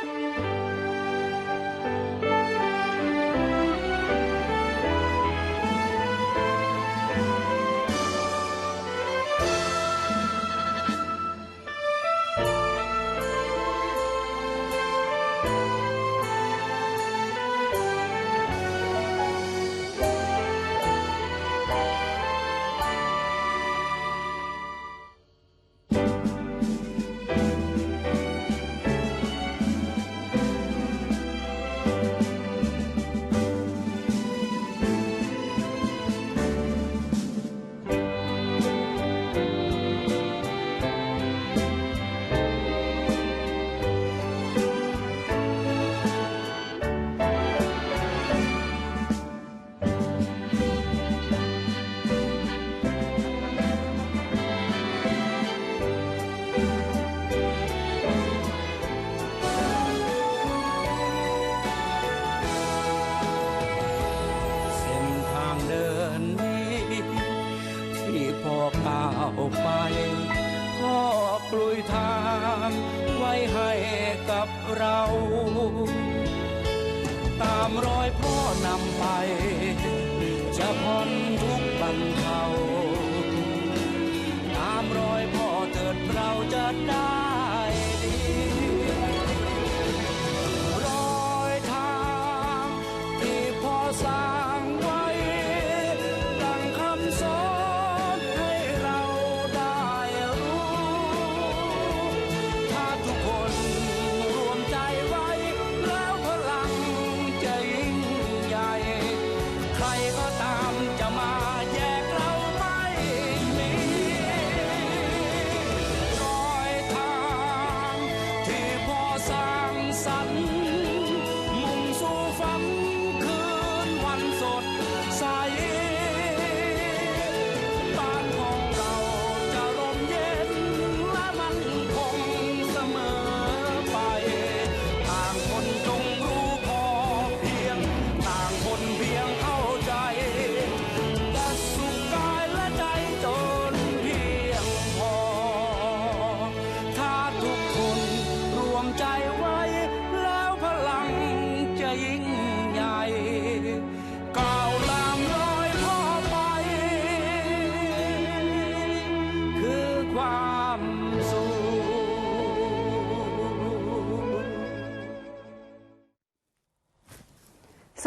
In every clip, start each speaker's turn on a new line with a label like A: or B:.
A: เก้าวไปพ่อกลุยทางไว้ให้กับเรา ตามรอยพ่อนำไป จะพ้นทุกบรรเทาตามรอยพ่อเถิดเราจะได้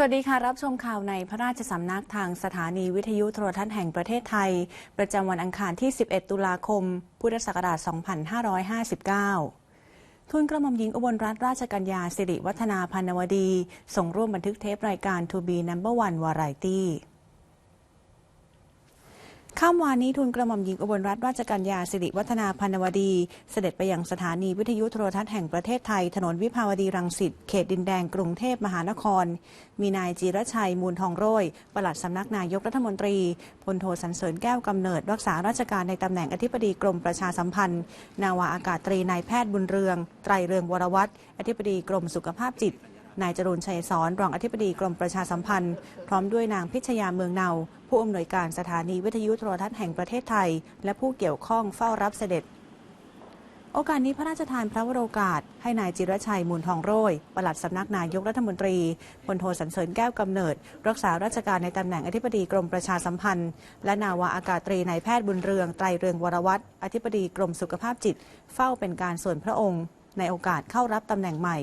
A: วัสดีค่ะ รับ
B: ชมข่าวในพระราชสำนักทางสถานีวิทยุโทรทัศน์แห่งประเทศไทย ประจำวันอังคารที่ 11 ตุลาคม พุทธศักราช 2559ทุนกระหม่อมหญิงอุบลรัตนราชกัญญาสิริวัฒนาพันวดี ส่งร่วมบันทึกเทปรายการ To be Number One Variety ข้ามวานนี้ทุนกระหม่อมหญิงอุบลรัตนราชกัญญาสิริวัฒนาพันนวดี เสด็จไปยังสถานีวิทยุโทรทัศน์แห่งประเทศไทย ถนนวิภาวดีรังสิตเขตดินแดงกรุงเทพมหานคร มีนายจีรชัยมูลทองโรยปลัดสำนักนายกรัฐมนตรีพลโทสันเสริญแก้วกำเนิด รักษาราชการในตำแหน่งอธิบดีกรมประชาสัมพันธ์ นาวาอากาศตรีนายแพทย์บุญเรือง ไตรเรืองวรวัตรอธิบดีกรมสุขภาพจิต นายจรูนชัยสอนรองอธิบดีกรมประชาสัมพันธ์ พร้อมด้วยนางพิชยาเมืองเนา ผู้อำนวยการสถานีวิทยุโทรทัศน์แห่งประเทศไทย และผู้เกี่ยวข้องเฝ้ารับเสด็จ โอกาสนี้พระราชทานพระวโรกาส ให้นายจิรชัยมูลทองโรยปลัดสำนักนายกรัฐมนตรีพลโทสันเสริญแก้วกำเนิด รักษาราชการในตำแหน่งอธิบดีกรมประชาสัมพันธ์ และนาวาอากาศตรีนายแพทย์บุญเรืองไตรเรืองวรวัตรอธิบดีกรมสุขภาพจิต เฝ้าเป็นการส่วนพระองค์ ในโอกาสเข้ารับตำแหน่งใหม่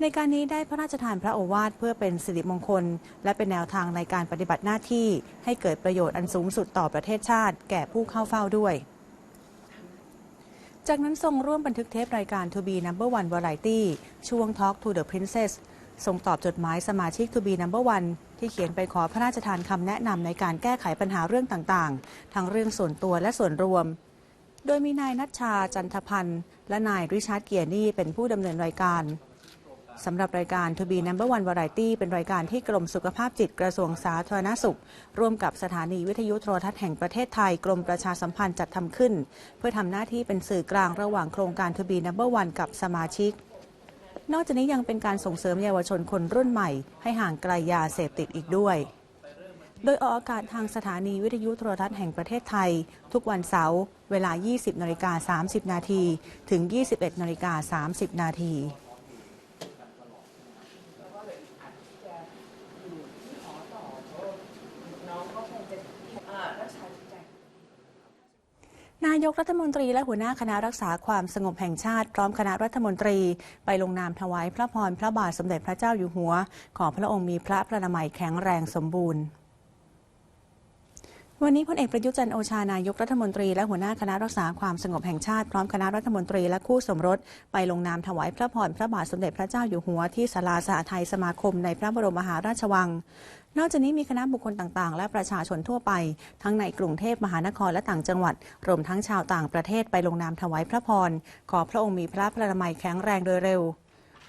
B: ในการนี้ได้พระราชทานพระโอวาทเพื่อเป็นสิริมงคล และเป็นแนวทางในการปฏิบัติหน้าที่ ให้เกิดประโยชน์อันสูงสุดต่อประเทศชาติ แก่ผู้เข้าเฝ้าด้วย จากนั้นทรงร่วมบันทึกเทปรายการ To be Number One Variety ช่วง Talk to the Princess ส่งตอบจดหมายสมาชิก To be Number One ที่เขียนไปขอพระราชทานคำแนะนำในการแก้ไขปัญหาเรื่องต่างๆ ทั้งเรื่องส่วนตัวและส่วนรวม โดยมีนายนัชชาจันทพันธ์ และนายริชาร์ดเกียร์นี่เป็นผู้ดำเนินรายการ สำหรับรายการ To be Number One Variety เป็นรายการที่กรมสุขภาพจิตกระทรวงสาธารณสุข ร่วมกับสถานีวิทยุโทรทัศน์แห่งประเทศไทยกรมประชาสัมพันธ์จัดทำขึ้น เพื่อทำหน้าที่เป็นสื่อกลางระหว่างโครงการ To be Number One กับสมาชิก นอกจากนี้ยังเป็นการส่งเสริมเยาวชนคนรุ่นใหม่ ให้ห่างไกลยาเสพติดอีกด้วยโดยออกอากาศทางสถานีวิทยุโทรทัศน์แห่งประเทศไทย ทุกวันเสาร์เวลา 20นาฬิกา30 นาที ถึง 21นาฬิกา30 นาที นายกรัฐมนตรีและหัวหน้าคณะรักษาความสงบแห่งชาติพร้อมคณะรัฐมนตรี ไปลงนามถวายพระพรพระบาทสมเด็จพระเจ้าอยู่หัว ขอพระองค์มีพระพระนามัยแข็งแรงสมบูรณ์วันนี้พลเอกประยุทธ์จันทร์โอชานายกรัฐมนตรีและหัวหน้าคณะรักษาความสงบแห่งชาติพร้อมคณะรัฐมนตรีและคู่สมรส ไปลงนามถวายพระพรพระบาทสมเด็จพระเจ้าอยู่หัวที่ศาลาสหไทยสมาคมในพระบรมมหาราชวัง นอกจากนี้มีคณะบุคคลต่างๆ และประชาชนทั่วไป ทั้งในกรุงเทพมหานครและต่างจังหวัด รวมทั้งชาวต่างประเทศไปลงนามถวายพระพร ขอพระองค์มีพระพระนามัยแข็งแรงโดยเร็ว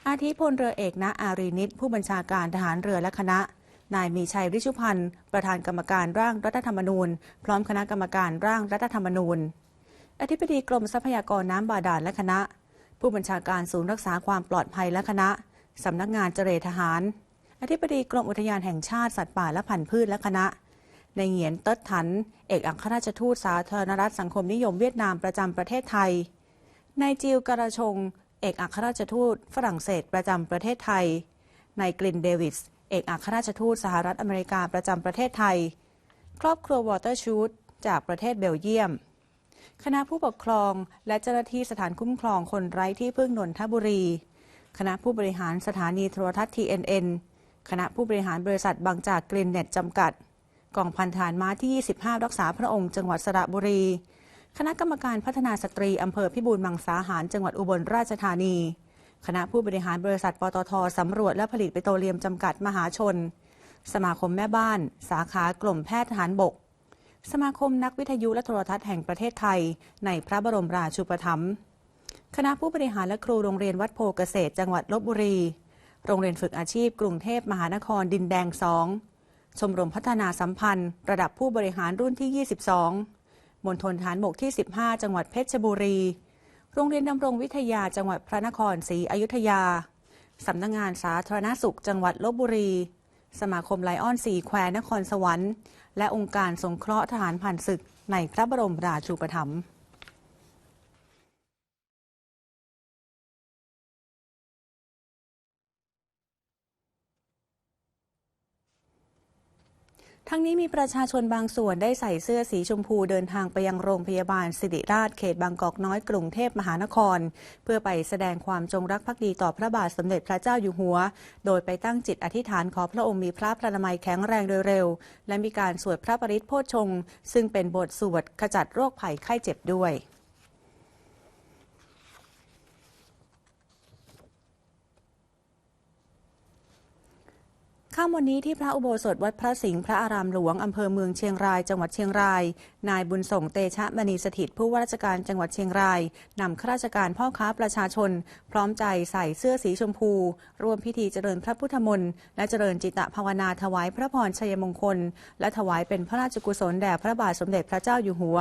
B: อาทิพลเรือเอกณอารีนิตผู้บัญชาการทหารเรือและคณะนายมีชัยริชุพันธ์ ประธานกรรมการร่างรัฐธรรมนูญ พร้อมคณะกรรมการร่างรัฐธรรมนูญ อธิบดีกรมทรัพยากรน้ำบาดาลและคณะ ผู้บัญชาการศูนย์รักษาความปลอดภัยและคณะ สำนักงานเจรทหาร อธิบดีกรมอุทยานแห่งชาติสัตว์ป่าและพันธุ์พืชและคณะ ในเหงียนเติร์ดถัน เอกอัครราชทูตสาธารณรัฐสังคมนิยมเวียดนามประจำประเทศไทย นายจิลกราชง เอกอัครราชทูตฝรั่งเศสประจำประเทศไทย นายกลินเดวิส เอกอัครราชทูตสหรัฐอเมริกาประจำประเทศไทย ครอบครัววอเตอร์ชูดจากประเทศเบลเยียม คณะผู้ปกครองและเจ้าหน้าที่สถานคุ้มครองคนไร้ที่พึ่งนนทบุรี คณะผู้บริหารสถานีโทรทัศน์ TNN คณะผู้บริหารบริษัทบางจากกลินเน็ตจำกัด กองพันฐานม้าที่ 25 รักษาพระองค์จังหวัดสระบุรี คณะกรรมการพัฒนาสตรีอำเภอพิบูลมังสาหารจังหวัดอุบลราชธานี คณะผู้บริหารบริษัทปตทสำรวจและผลิตปิโตรเลียมจำกัดมหาชน สมาคมแม่บ้าน สาขากลุ่มแพทย์ทหารบก สมาคมนักวิทยุและโทรทัศน์แห่งประเทศไทย ในพระบรมราชูปถัมภ์คณะผู้บริหารและครูโรงเรียนวัดโพเกษตร จังหวัดลบบุรี โรงเรียนฝึกอาชีพกรุงเทพมหานครดินแดง 2 ชมรมพัฒนาสัมพันธ์ ระดับผู้บริหารรุ่นที่ 22 มณฑลฐานบกที่ 15 จังหวัดเพชรบุรี โรงเรียนดำรงวิทยาจังหวัดพระนครศรีอยุธยา สำนักงงานสาธารณสุขจังหวัดลบบุรี สมาคมไลออนสีแควร์นครสวรรค์ และองค์การสงเคราะห์ทหารผ่านศึกในพระบรมราชูปถัมภ์ ทั้งนี้มีประชาชนบางส่วนได้ใส่เสื้อสีชมพูเดินทางไปยังโรงพยาบาลสิริราชเขตบางกอกน้อยกรุงเทพมหานคร เพื่อไปแสดงความจงรักภักดีต่อพระบาทสมเด็จพระเจ้าอยู่หัว โดยไปตั้งจิตอธิษฐานขอพระองค์มีพระพระนามัยแข็งแรงโดยเร็ว และมีการสวดพระปริตโพชงซึ่งเป็นบทสวดขจัดโรคภัยไข้เจ็บด้วย ค่ำวันนี้ที่พระอุโบสถวัดพระสิงห์พระอารามหลวง อำเภอเมืองเชียงราย จังหวัดเชียงราย นายบุญส่งเตชะมณีสถิตผู้ว่าราชการจังหวัดเชียงรายนำข้าราชการพ่อค้าประชาชน พร้อมใจใส่เสื้อสีชมพู ร่วมพิธีเจริญพระพุทธมนต์และเจริญจิตตภาวนาถวายพระพรชัยมงคล และถวายเป็นพระราชกุศลแด่พระบาทสมเด็จพระเจ้าอยู่หัว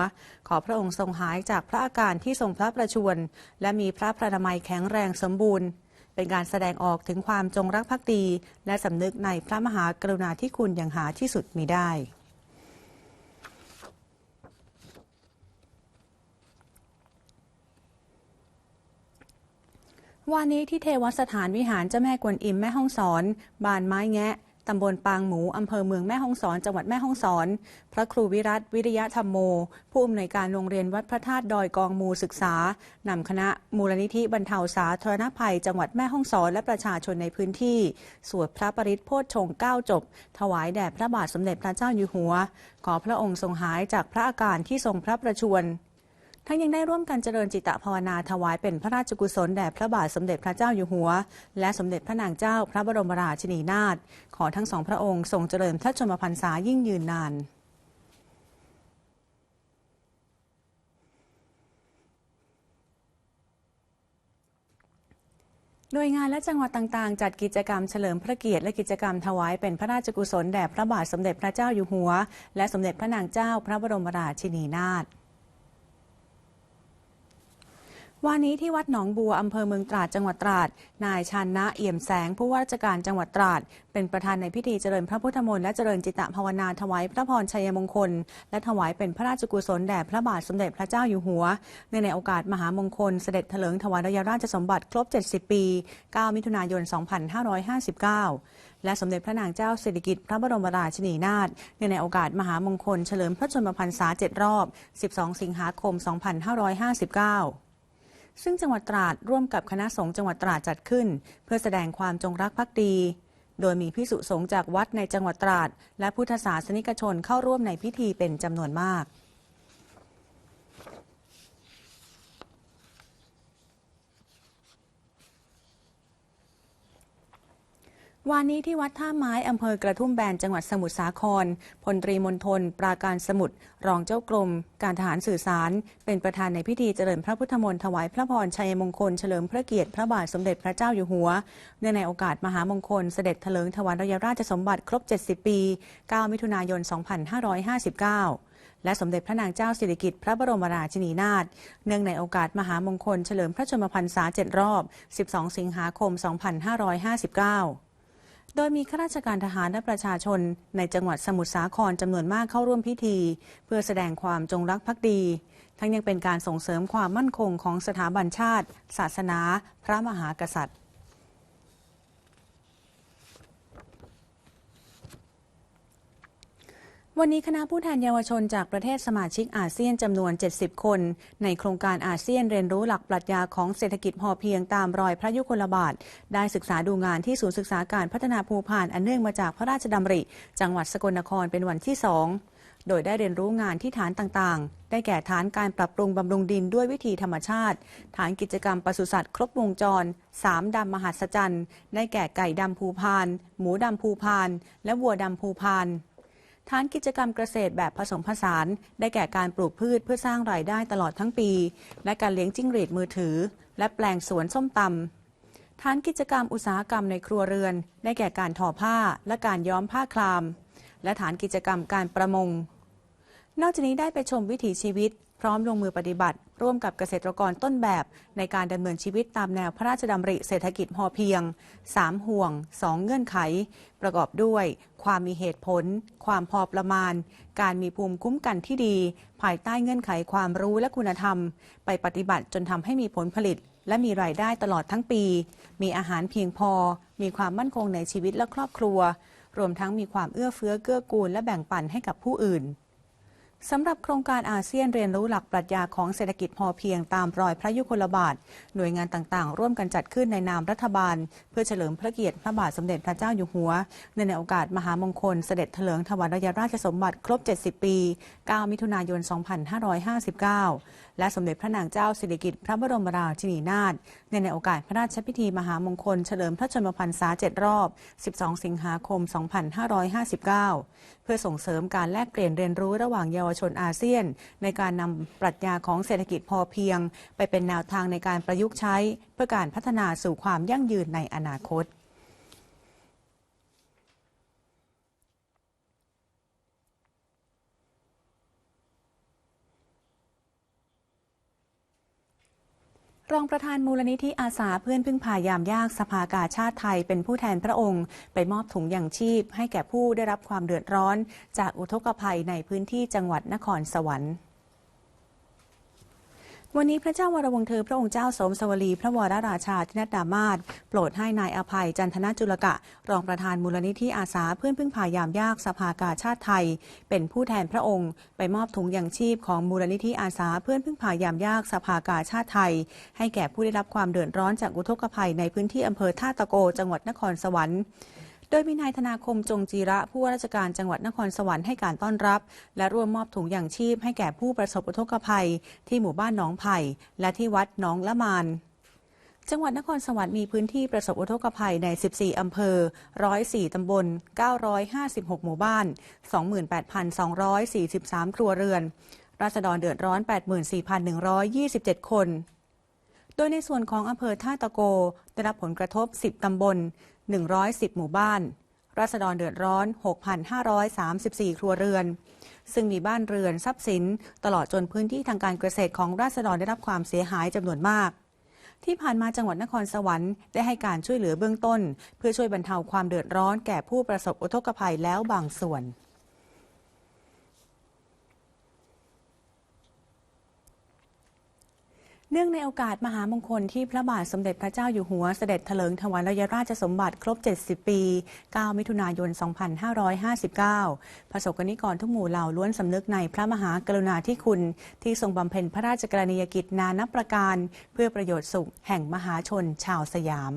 B: ขอพระองค์ทรงหายจากพระอาการที่ทรงพระประชวรและมีพระพระนามัยแข็งแรงสมบูรณ์ เป็นการแสดงออกถึงความจงรักภักดี และสำนึกในพระมหากรุณาธิคุณอย่างหาที่สุดมิได้วันนี้ที่เทวสถานวิหารเจ้าแม่กวนอิมแม่ห้องสอน บานไม้แงะ ตำบลปางหมูอำเภอเมืองแม่ห้องสอน จังหวัดแม่ห้องสอน พระครูวิรัตวิริยะธรรมโม ผู้อำนวยการโรงเรียนวัดพระธาตุดอยกองมูศึกษานำคณะมูลนิธิบรรเทาสาธารณภัย จังหวัดแม่ห้องสอน และประชาชนในพื้นที่ สวดพระปริตโพชฌงเก้าจบ ถวายแด่พระบาทสมเด็จพระเจ้าอยู่หัว ขอพระองค์ทรงหายจากพระอาการที่ทรงพระประชวร ทั้งยังได้ร่วมกันเจริญจิตตภาวนาถวายเป็นพระราชกุศลแด่พระบาทสมเด็จพระเจ้าอยู่หัว และสมเด็จพระนางเจ้าพระบรมราชินีนาถขอทั้งสองพระองค์ทรงเจริญพระชนมพรรษายิ่งยืนนานหน่วยงานและจังหวัดต่างๆ จัดกิจกรรมเฉลิมพระเกียรติและกิจกรรมถวายเป็นพระราชกุศลแด่พระบาทสมเด็จพระเจ้าอยู่หัว และสมเด็จพระนางเจ้าพระบรมราชินีนาถ วันนี้ที่วัดหนองบัวอำเภอเมืองตราดจังหวัดตราด นายชานะเอี่ยมแสง ผู้ว่าราชการจังหวัดตราด เป็นประธานในพิธีเจริญพระพุทธมนต์และเจริญจิตตภาวนาถวายพระพรชัยมงคล และถวายเป็นพระราชกุศลแด่พระบาทสมเด็จพระเจ้าอยู่หัว ในในโอกาสมหามงคลเสด็จเถลิงถวายราชสมบัติครบ 70 ปี 9 มิถุนายน 2559 และสมเด็จพระนางเจ้าสิริกิติ์พระบรมราชินีนาถเนื่องในโอกาสมหามงคลเฉลิมพระชนมพรรษา7รอบ 12 สิงหาคม 2559 ซึ่งจังหวัดตราดร่วมกับคณะสงฆ์จังหวัดตราดจัดขึ้น เพื่อแสดงความจงรักภักดี โดยมีพิสุสงฆ์จากวัดในจังหวัดตราด และพุทธศาสนิกชนเข้าร่วมในพิธีเป็นจำนวนมาก วานนี้ที่วัดท่าไม้อำเภอกระทุ่มแบนจังหวัดสมุทรสาครพลตรีมนทน ปราการสมุทรรองเจ้ากรม การทหารสื่อสาร เป็นประธานในพิธีเจริญพระพุทธมนต์ถวายพระพรชัยมงคลเฉลิมพระเกียรติพระบาทสมเด็จพระเจ้าอยู่หัว เนื่องในโอกาสมหามงคลเสด็จเถลิงถวายราชสมบัติครบ 70 ปี 9 มิถุนายน 2559และสมเด็จพระนางเจ้าสิริกิติ์พระบรมราชินีนาถ เนื่องในโอกาสมหามงคลเฉลิมพระชนมพรรษา 7 รอบ 12 สิงหาคม 2559 โดยมีข้าราชการทหารและประชาชน ในจังหวัดสมุทรสาครจำนวนมากเข้าร่วมพิธี เพื่อแสดงความจงรักภักดี ทั้งยังเป็นการส่งเสริมความมั่นคงของสถาบันชาติ ศาสนา พระมหากษัตริย์ วันนี้คณะผู้แทนเยาวชนจากประเทศสมาชิกอาเซียนจำนวน 70 คน ในโครงการอาเซียนเรียนรู้หลักปรัชญาของเศรษฐกิจพอเพียงตามรอยพระยุคลบาท ได้ศึกษาดูงานที่ศูนย์ศึกษาการพัฒนาภูพานอันเนื่องมาจากพระราชดำริ จังหวัดสกลนครเป็นวันที่สองโดยได้เรียนรู้งานที่ฐานต่างๆ ได้แก่ฐานการปรับปรุงบำรุงดินด้วยวิธีธรรมชาติ ฐานกิจกรรมปศุสัตว์ครบวงจร3ดำมหัศจรรย์ ได้แก่ไก่ดำภูพาน หมูดำภูพาน และวัวดำภูพาน ฐานกิจกรรมเกษตรแบบผสมผสาน ได้แก่การปลูกพืชเพื่อสร้างรายได้ตลอดทั้งปี และการเลี้ยงจิ้งหรีดมือถือ และแปลงสวนส้มตำฐานกิจกรรมอุตสาหกรรมในครัวเรือน ได้แก่การทอผ้าและการย้อมผ้าคลาม และฐานกิจกรรมการประมง นอกจากนี้ได้ไปชมวิถีชีวิต ร้อมลงมือปฏิบัติ ร่วมกับเกษตรกรต้นแบบในการดำเนินชีวิตตามแนวพระราชดำริเศรษฐกิจพอเพียง 3 ห่วง 2 เงื่อนไข ประกอบด้วย ความมีเหตุผล ความพอประมาณ การมีภูมิคุ้มกันที่ดี ภายใต้เงื่อนไขความรู้และคุณธรรม ไปปฏิบัติจนทำให้มีผลผลิต และมีรายได้ตลอดทั้งปี มีอาหารเพียงพอ มีความมั่นคงในชีวิตและครอบครัว รวมทั้งมีความเอื้อเฟื้อเกื้อกูลและแบ่งปันให้กับผู้อื่น สำหรับโครงการอาเซียนเรียนรู้หลักปรัชญาของเศรษฐกิจพอเพียงตามรอยพระยุคลบาท หน่วยงานต่างๆ ร่วมกันจัดขึ้นในนามรัฐบาล เพื่อเฉลิมพระเกียรติพระบาทสมเด็จพระเจ้าอยู่หัวในในโอกาสมหามงคลเสด็จเถลิงถวัลยราชสมบัติครบ 70 ปี 9 มิถุนายน 2559 และสมเด็จพระนางเจ้าสิริกิติ์พระบรมราชินีนาถในในโอกาสพระราชพิธีมหามงคลเฉลิมพระชนมพรรษา7รอบ 12 สิงหาคม 2559 เพื่อส่งเสริมการแลกเปลี่ยนเรียนรู้ระหว่างเยาวชนอาเซียน ในการนำปรัชญาของเศรษฐกิจพอเพียง ไปเป็นแนวทางในการประยุกต์ใช้ เพื่อการพัฒนาสู่ความยั่งยืนในอนาคต รองประธานมูลนิธิอาสาเพื่อนพึ่งพายามยากสภากาชาติไทยเป็นผู้แทนพระองค์ ไปมอบถุงยังชีพให้แก่ผู้ได้รับความเดือดร้อน จากอุทกภัยในพื้นที่จังหวัดนครสวรรค์ วันนี้พระเจ้าวรวงเธอพระองค์เจ้าสมสวลี พระวรราชาธินัดดามาศโปรดให้นายอภัยจันทนจุลกะ รองประธานมูลนิธิอาสาเพื่อนพึ่งพายามยากสภากาชาติไทย เป็นผู้แทนพระองค์ ไปมอบถุงยังชีพของมูลนิธิอาสาเพื่อนพึ่งพายามยากสภากาชาติไทย ให้แก่ผู้ได้รับความเดือดร้อนจากอุทกภัยในพื้นที่อำเภอท่าตะโกจังหวัดนครสวรรค์ โดยมีนายธนาคมจงจีระผู้ว่าราชการจังหวัดนครสวรรค์ให้การต้อนรับ และร่วมมอบถุงยางชีพให้แก่ผู้ประสบอุทกภัย ที่หมู่บ้านหนองไผ่และที่วัดหนองละมานจังหวัดนครสวรรค์มีพื้นที่ประสบอุทกภัยใน 14 อำเภอ 104 ตำบล 956 หมู่บ้าน 28,243 ครัวเรือน ราษฎรเดือดร้อน 84,127 คน โดยในส่วนของอำเภอท่าตะโก ได้รับผลกระทบ 10 ตำบล 110 หมู่บ้าน ราษฎรเดือดร้อน 6,534 ครัวเรือน ซึ่งมีบ้านเรือนทรัพย์สิน ตลอดจนพื้นที่ทางการเกษตรของราษฎรได้รับความเสียหายจำนวนมาก ที่ผ่านมาจังหวัดนครสวรรค์ได้ให้การช่วยเหลือเบื้องต้น เพื่อช่วยบรรเทาความเดือดร้อนแก่ผู้ประสบอุทกภัยแล้วบางส่วน เนื่องในโอกาสมหามงคลที่พระบาทสมเด็จพระเจ้าอยู่หัวเสด็จเถลิงถวายราชราชสมบัติครบ 70 ปี 9 มิถุนายน 2559 ประสบกนิกรทุกหมู่เหล่าล้วนสำนึกในพระมหากรุณาธิคุณ ที่ทรงบำเพ็ญพระราชกรณียกิจนานับประการ เพื่อประโยชน์สุขแห่งมหาชนชาวสยาม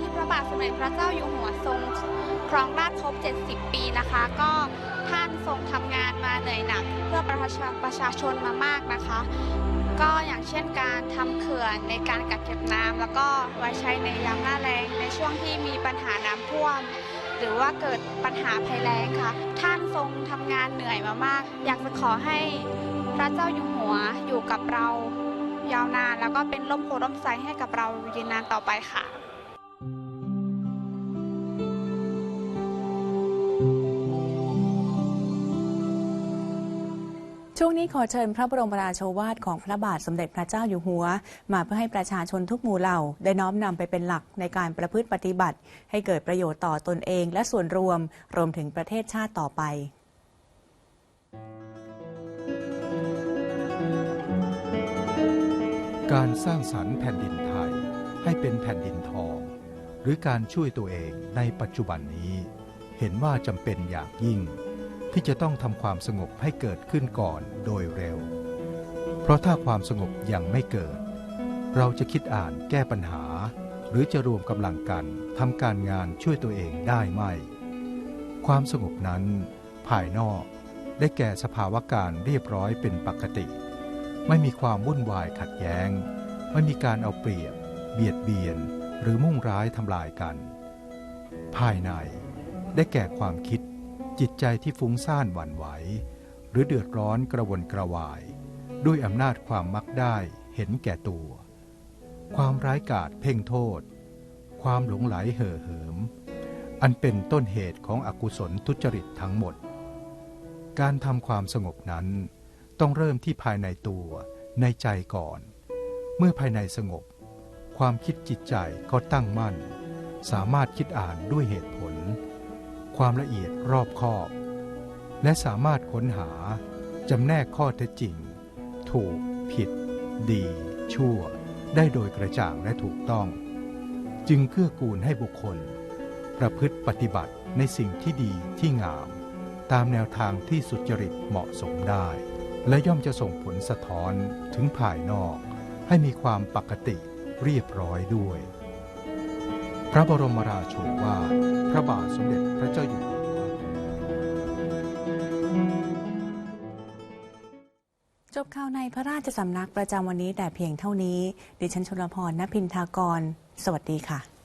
C: ที่พระบาทสมเด็จพระเจ้าอยู่หัวทรงครองราชย์ครบ 70 ปีนะคะ ก็ท่านทรงทำงานมาเหนื่อยหนัก เพื่อประชาประชาชนมามากนะคะ ก็อย่างเช่นการทำเขื่อนในการกักเก็บน้ำแล้วก็ไว้ใช้ในยามหน้าแล้งในช่วงที่มีปัญหาน้ำท่วม หรือว่าเกิดปัญหาภัยแล้งค่ะ ท่านทรงทำงานเหนื่อยมามาก อยากจะขอให้พระเจ้าอยู่หัวอยู่กับเรายาวนาน แล้วก็เป็นร่มโพร่มไทรให้กับเรายืนนานต่อไปค่ะ
B: ช่วงนี้ขอเชิญพระบรมราโชวาทของพระบาทสมเด็จพระเจ้าอยู่หัว มาเพื่อให้ประชาชนทุกหมู่เหล่า ได้น้อมนำไปเป็นหลักในการประพฤติปฏิบัติ ให้เกิดประโยชน์ต่อตนเองและส่วนรวม รวมถึงประเทศชาติต่อไป
D: การสร้างสรรค์แผ่นดินไทยให้เป็นแผ่นดินทอง หรือการช่วยตัวเองในปัจจุบันนี้ เห็นว่าจำเป็นอย่างยิ่ง ที่จะต้องทำความสงบให้เกิดขึ้นก่อนโดยเร็ว เพราะถ้าความสงบยังไม่เกิด เราจะคิดอ่านแก้ปัญหา หรือจะรวมกำลังกันทำการงานช่วยตัวเองได้ไหมความสงบนั้น ภายนอกได้แก่สภาวะการเรียบร้อยเป็นปกติ ไม่มีความวุ่นวายขัดแย้ง ไม่มีการเอาเปรียบ เบียดเบียน หรือมุ่งร้ายทำลายกัน ภายในได้แก่ความคิด จิตใจที่ฟุ้งซ่านหวั่นไหว หรือเดือดร้อนกระวนกระวาย ด้วยอำนาจความมักได้เห็นแก่ตัว ความร้ายกาจเพ่งโทษ ความหลงไหลเห่อเหิม อันเป็นต้นเหตุของอกุศลทุจริตทั้งหมด การทำความสงบนั้น ต้องเริ่มที่ภายในตัวในใจก่อน เมื่อภายในสงบ ความคิดจิตใจก็ตั้งมั่น สามารถคิดอ่านด้วยเหตุผล ความละเอียดรอบคอบ และสามารถค้นหาจำแนกข้อเท็จจริง ถูก ผิด ดี ชั่ว ได้โดยกระจ่างและถูกต้อง จึงเกื้อกูลให้บุคคล ประพฤติปฏิบัติในสิ่งที่ดีที่งาม ตามแนวทางที่สุจริตเหมาะสมได้ และย่อมจะส่งผลสะท้อนถึงภายนอก ให้มีความปกติเรียบร้อยด้วย พระบรมราโชวาทพระบาทสมเด็จพระเจ้าอยู่หัว
B: จบข่าวในพระราชสำนักประจำวันนี้แต่เพียงเท่านี้ ดิฉันชลพรณพินทากร สวัสดีค่ะ